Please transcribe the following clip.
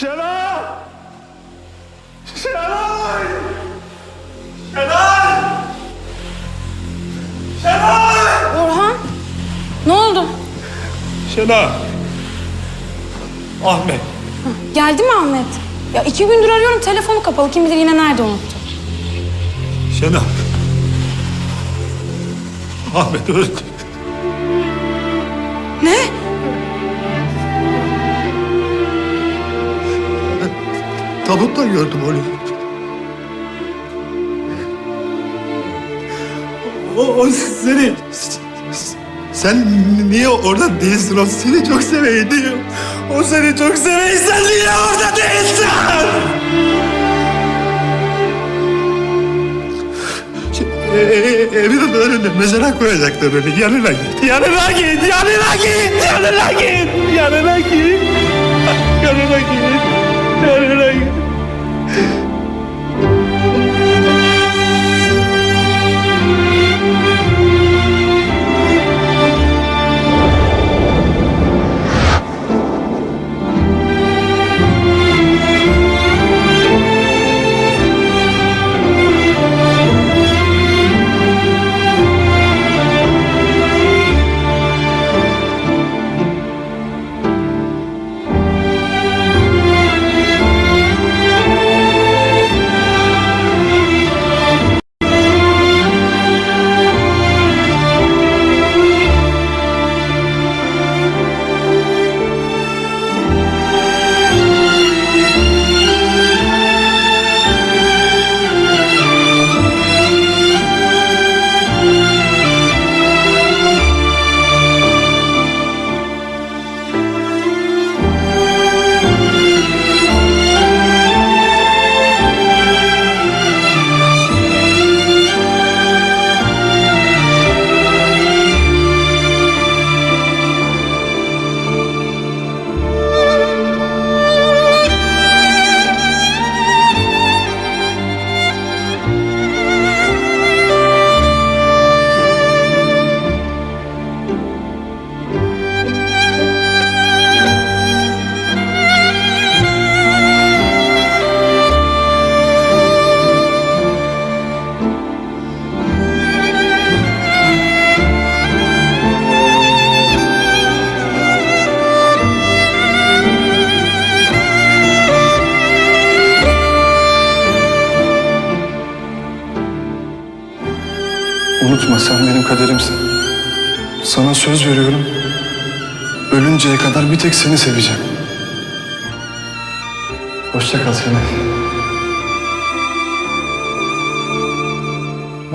Şenay! Şenay! Şenay! Şenay! Orhan? Ne oldu? Şenay! Ahmet. Hı, geldi mi Ahmet? Ya iki gündür arıyorum telefonu kapalı. Kim bilir yine nerede unuttu. Şenay. Ahmet öldü. Tabutta gördüm onu. O, o seni... Sen niye orada değilsin? O seni çok seveydi. O seni çok seveydi. Sen niye orada değilsin? Şey, e, e, Evinin önünde mezara koyacaklar beni. Yanına git. Yanına git. Yanına git. Yanına git. Yanına git. Yanına git. Yanına ederleyin. Unutma sen benim kaderimsin. Sana söz veriyorum. Ölünceye kadar bir tek seni seveceğim. Hoşça kal Şenay.